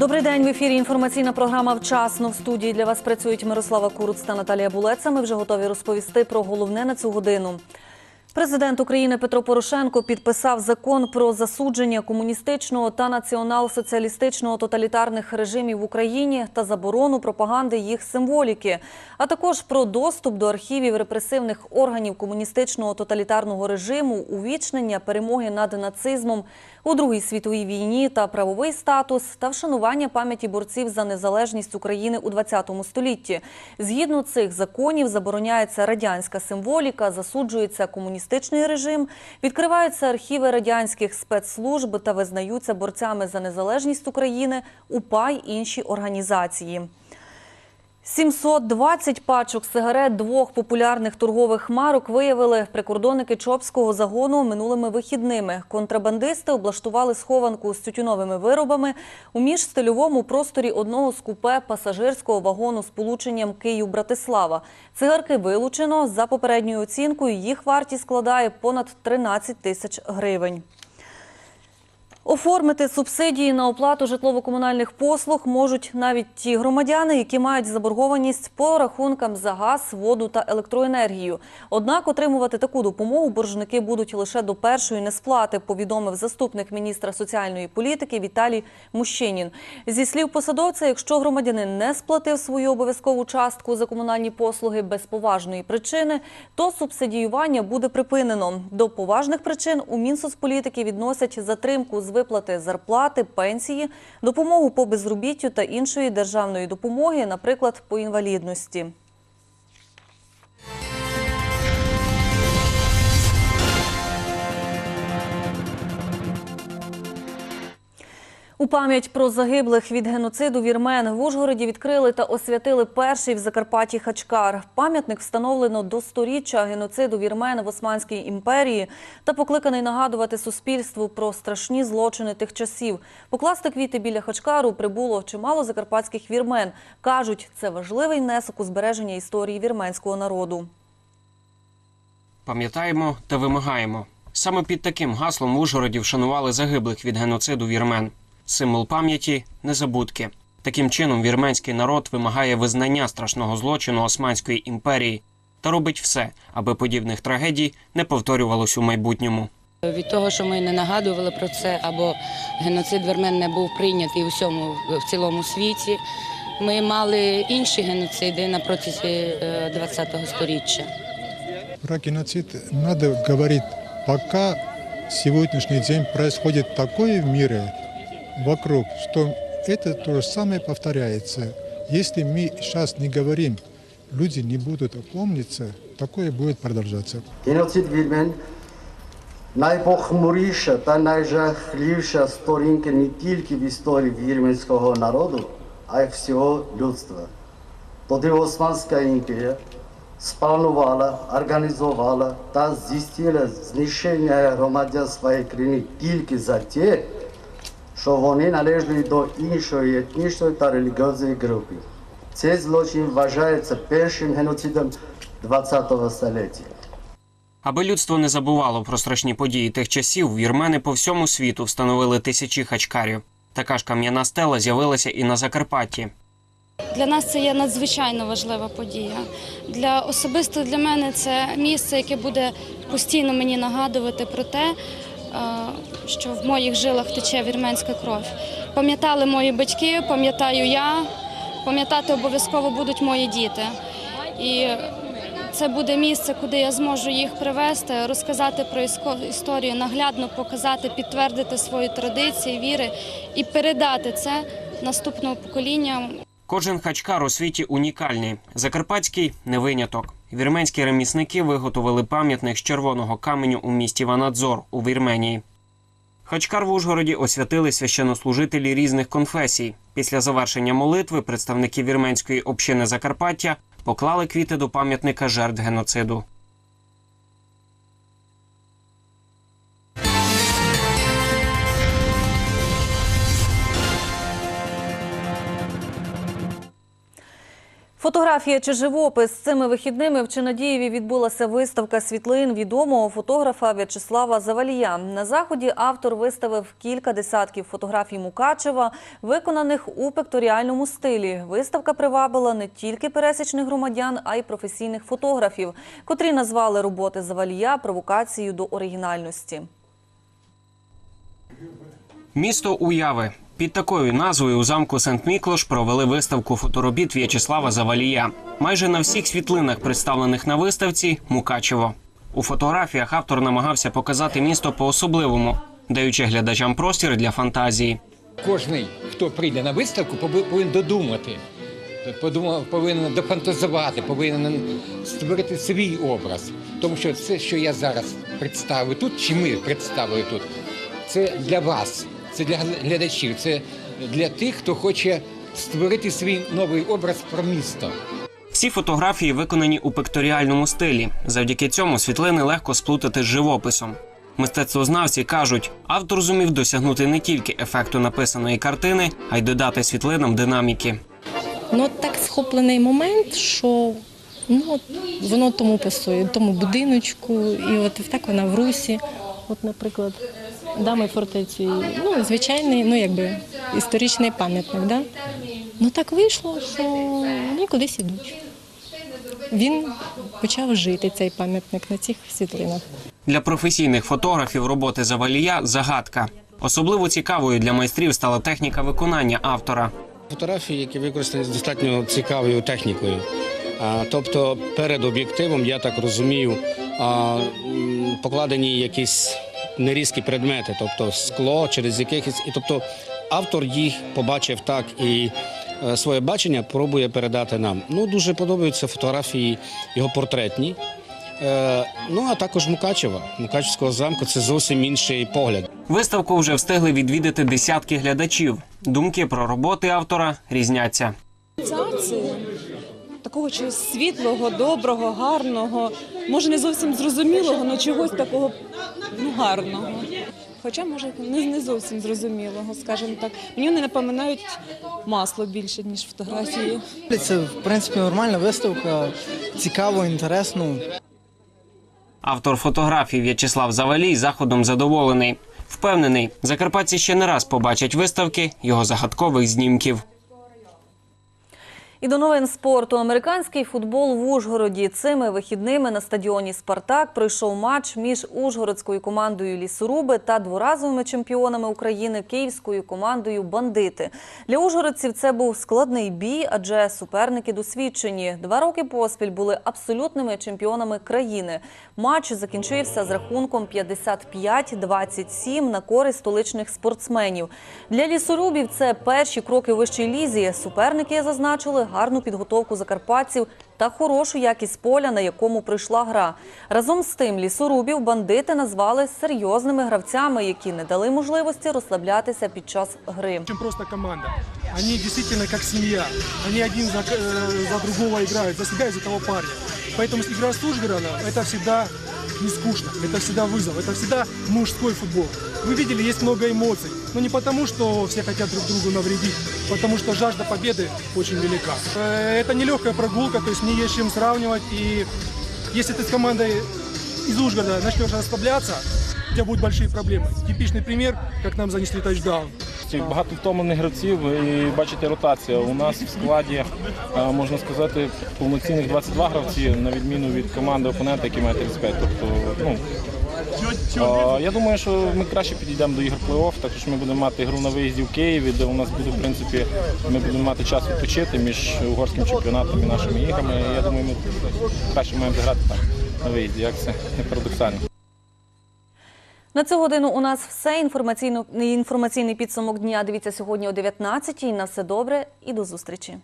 Добрий день в ефірі. Інформаційна програма вчасно в студії для вас працюють Мирослава Куруц та Наталія Булеца. Ми вже готові розповісти про головне на цю годину. Президент України Петро Порошенко підписав закон про засудження комуністичного та націонал-соціалістичного тоталітарних режимів в Україні та заборону пропаганди їх символіки, а також про доступ до архівів репресивних органів комуністичного тоталітарного режиму, увічнення перемоги над нацизмом у Другій світовій війні та правовий статус та вшанування пам'яті борців за незалежність України у ХХ столітті. Згідно цих законів забороняється радянська символіка, засуджується комуністичний режим, відкриваються архіви радянських спецслужб та визнаються борцями за незалежність України УПА й інші організації. 720 пачок сигарет двох популярних торгових марок виявили прикордонники Чопського загону минулими вихідними. Контрабандисти облаштували схованку з тютюновими виробами у міжстильовому просторі одного з купе пасажирського вагону з полученням Київ-Братислава. Цигарки вилучено. За попередньою оцінкою їх вартість складає понад 13 тисяч гривень. Оформити субсидії на оплату житлово-комунальних послуг можуть навіть ті громадяни, які мають заборгованість по рахункам за газ, воду та електроенергію. Однак отримувати таку допомогу боржники будуть лише до першої несплати, повідомив заступник міністра соціальної політики Віталій Мущинін. Зі слів посадовця, якщо громадянин не сплатив свою обов'язкову частку за комунальні послуги без поважної причини, то субсидіювання буде припинено. До поважних причин у Мінсоцполітики відносять затримку з виплати зарплати, пенсії, допомогу по безробіттю та іншої державної допомоги, наприклад, по інвалідності. У пам'ять про загиблих від геноциду вірмен в Ужгороді відкрили та освятили перший в Закарпатті хачкар. Пам'ятник встановлено до сторіччя геноциду вірмен в Османській імперії та покликаний нагадувати суспільству про страшні злочини тих часів. Покласти квіти біля хачкару прибуло чимало закарпатських вірмен. Кажуть, це важливий внесок у збереження історії вірменського народу. Пам'ятаємо та вимагаємо. Саме під таким гаслом в Ужгороді вшанували загиблих від геноциду вірмен. Символ пам'яті незабудки. Таким чином, вірменський народ вимагає визнання страшного злочину Османської імперії та робить все, аби подібних трагедій не повторювалось у майбутньому. Від того, що ми не нагадували про це, або геноцид вірмен не був прийнятий у всьому в цілому світі. Ми мали інші геноциди на протязі ХХ століття. Про геноцид надо говорить, пока сегодняшний день происходит такое в мире вокруг, что это то же самое повторяется. Если мы сейчас не говорим, люди не будут помниться, такое будет продолжаться. Геноцид вірмен найпохмуріша та найжахливіша сторінка не тільки в історії вірменського народу, а й всього людства. Тоді Османська імперія спланувала, організувала та здійснила знищення громадян своєї країни тільки за те, що вони належали до іншої етнічної та релігіозної групи. Цей злочин вважається першим геноцидом ХХ століття. Аби людство не забувало про страшні події тих часів, вірмени по всьому світу встановили тисячі хачкарів. Така ж кам'яна стела з'явилася і на Закарпатті. Для нас це є надзвичайно важлива подія. Для особисто для мене це місце, яке буде постійно мені нагадувати про те, що в моїх жилах тече вірменська кров. Пам'ятали мої батьки, пам'ятаю я, пам'ятати обов'язково будуть мої діти. І це буде місце, куди я зможу їх привести, розказати про історію, наглядно показати, підтвердити свої традиції, віри і передати це наступному поколінню. Кожен хачкар у світі унікальний. Закарпатський не виняток. Вірменські ремісники виготовили пам'ятник з червоного каменю у місті Ванадзор у Вірменії. Хачкар в Ужгороді освятили священнослужителі різних конфесій. Після завершення молитви представники вірменської общини Закарпаття поклали квіти до пам'ятника жертв геноциду. Фотографія чи живопис цими вихідними в Чинадієві відбулася виставка світлин відомого фотографа В'ячеслава Завалія. На заході автор виставив кілька десятків фотографій Мукачева, виконаних у пекторіальному стилі. Виставка привабила не тільки пересічних громадян, а й професійних фотографів, котрі назвали роботи Завалія провокацією до оригінальності. Місто Уяви. Під такою назвою у замку Сент-Міклош провели виставку фоторобіт В'ячеслава Завалія. Майже на всіх світлинах, представлених на виставці, Мукачево. У фотографіях автор намагався показати місто по-особливому, даючи глядачам простір для фантазії. Кожний, хто прийде на виставку, повинен додумати, подумав, повинен дофантазувати, повинен створити свій образ. Тому що це, що я зараз представив тут, чи ми представили тут, це для вас, це для глядачів, це для тих, хто хоче створити свій новий образ про місто. Всі фотографії виконані у пекторіальному стилі. Завдяки цьому світлини легко сплутати з живописом. Мистецтвознавці кажуть, автор зумів досягнути не тільки ефекту написаної картини, а й додати світлинам динаміки. Ну так схоплений момент, що ну, воно тому пасує, тому будиночку, і от так вона в русі. От, наприклад, дами фортеці, ну, звичайний, ну якби історичний пам'ятник. Да? Ну так вийшло, що вони кудись ідуть. Він почав жити цей пам'ятник на цих світлинах. Для професійних фотографів роботи Завалія загадка. Особливо цікавою для майстрів стала техніка виконання автора. Фотографії, які використані з достатньо цікавою технікою. А, Тобто перед об'єктивом, я так розумію, а, покладені якісь нерізкі предмети, тобто скло через якихось. І тобто автор їх побачив так і е, своє бачення пробує передати нам. Ну, дуже подобаються фотографії його портретні. Е, Ну, а також Мукачева, Мукачевського замку це зовсім інший погляд. Виставку вже встигли відвідати десятки глядачів. Думки про роботи автора різняться. Такого чогось світлого, доброго, гарного, може не зовсім зрозумілого, але чогось такого ну, гарного. Хоча, може, не, не зовсім зрозумілого, скажімо так. Мені вони напоминають масло більше, ніж фотографії. Це в принципі нормальна виставка, цікаво, інтересно. Автор фотографій В'ячеслав Завалій заходом задоволений. Впевнений, закарпатці ще не раз побачать виставки його загадкових знімків. І до новин спорту. Американський футбол в Ужгороді. Цими вихідними на стадіоні Спартак пройшов матч між ужгородською командою Лісоруби та дворазовими чемпіонами України київською командою Бандити. Для ужгородців це був складний бій, адже суперники досвідчені. Два роки поспіль були абсолютними чемпіонами країни. Матч закінчився з рахунком 55-27 на користь столичних спортсменів. Для лісорубів це перші кроки у вищій лізі. Суперники зазначили гарну підготовку закарпатців та хорошу якість поля, на якому прийшла гра. Разом з тим, лісорубів бандити назвали серйозними гравцями, які не дали можливості розслаблятися під час гри. чем просто команда. Они действительно как семья. Они один за, э, за другого играют, за себя и за того парня. Поэтому игра с Ужгородом – это всегда не скучно, это всегда вызов, это всегда мужской футбол. Вы видели, есть много эмоций. Но не потому, что все хотят друг другу навредить, потому что жажда победы очень велика. Э, Это нелегкая прогулка, то есть не есть чем сравнивать. И если ты с командой из Ужгорода начнешь расслабляться, у тебя будут большие проблемы. Типичный пример, как нам занесли тачдаун. Багато втомлених гравців і бачите ротація. У нас в складі е, можна сказати повноцінних 22 гравці, на відміну від команди опонента, які має 35. Тобто, ну е, я думаю, що ми краще підійдемо до ігор плей-офф, також ми будемо мати гру на виїзді в Києві, де у нас буде, в принципі, ми будемо мати час відпочити між угорським чемпіонатом і нашими іграми. Я думаю, ми краще маємо зіграти там на виїзді, як це не парадоксально. На цю годину у нас все. Інформаційно, інформаційний підсумок дня. Дивіться сьогодні о 19-й. На все добре і до зустрічі.